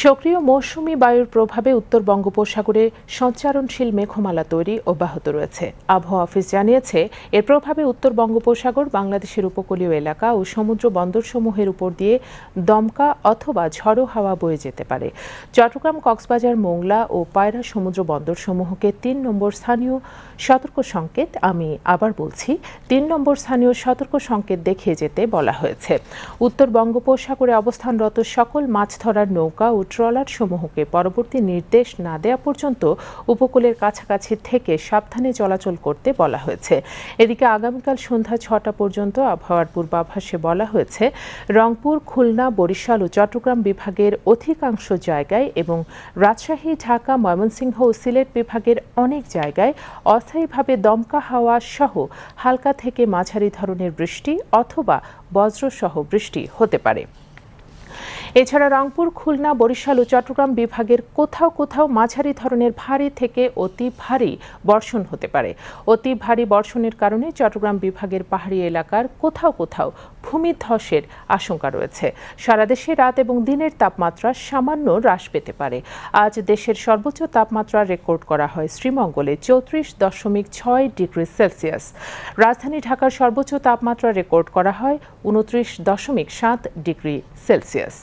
সক্রিয় মৌসুমি বায়ুর প্রভাবে উত্তর বঙ্গোপসাগরে সঞ্চারণশীল মেঘমালা তৈরি অব্যাহত রয়েছে। আবহাওয়া অফিস জানিয়েছে, এর প্রভাবে উত্তর বঙ্গোপসাগর, বাংলাদেশের উপকূলীয় এলাকা ও সমুদ্র বন্দরসমূহের উপর দিয়ে দমকা অথবা ঝড়ো হাওয়া বয়ে যেতে পারে। চট্টগ্রাম, কক্সবাজার, মোংলা ও পায়রা সমুদ্র বন্দরসমূহকে তিন নম্বর স্থানীয় সতর্ক সংকেত, আমি আবার বলছি, তিন নম্বর স্থানীয় সতর্ক সংকেত দেখিয়ে যেতে বলা হয়েছে। উত্তর বঙ্গোপসাগরে অবস্থানরত সকল মাছ ধরার নৌকা ও ট্রলার সমূহকে পরবর্তী নির্দেশ না দেওয়া পর্যন্ত উপকূলের কাছাকাছি থেকে সাবধানে চলাচল করতে বলা হয়েছে। এদিকে আগামীকাল সন্ধ্যা ছটা পর্যন্ত আবহাওয়ার পূর্বাভাসে বলা হয়েছে, রংপুর, খুলনা, বরিশাল ও চট্টগ্রাম বিভাগের অধিকাংশ জায়গায় এবং রাজশাহী, ঢাকা, ময়মনসিংহ ও সিলেট বিভাগের অনেক জায়গায় অস্থায়ীভাবে দমকা হাওয়া সহ হালকা থেকে মাঝারি ধরনের বৃষ্টি অথবা বজ্রসহ বৃষ্টি হতে পারে। এছাড়া রংপুর, খুলনা, বরিশাল ও চট্টগ্রাম বিভাগের কোথাও কোথাও মাঝারি ধরনের ভারী থেকে অতি ভারী বর্ষণ হতে পারে। অতি ভারী বর্ষণের কারণে চট্টগ্রাম বিভাগের পাহাড়ি এলাকার কোথাও কোথাও ভূমিধ্বসের আশঙ্কা রয়েছে। সারা দেশে রাত এবং দিনের তাপমাত্রা সামান্য হ্রাস পেতে পারে। আজ দেশের সর্বোচ্চ তাপমাত্রা রেকর্ড করা হয় শ্রীমঙ্গলে চৌত্রিশ দশমিক ছয় ডিগ্রি সেলসিয়াস। রাজধানী ঢাকার সর্বোচ্চ তাপমাত্রা রেকর্ড করা হয় উনত্রিশ দশমিক সাত ডিগ্রি সেলসিয়াস।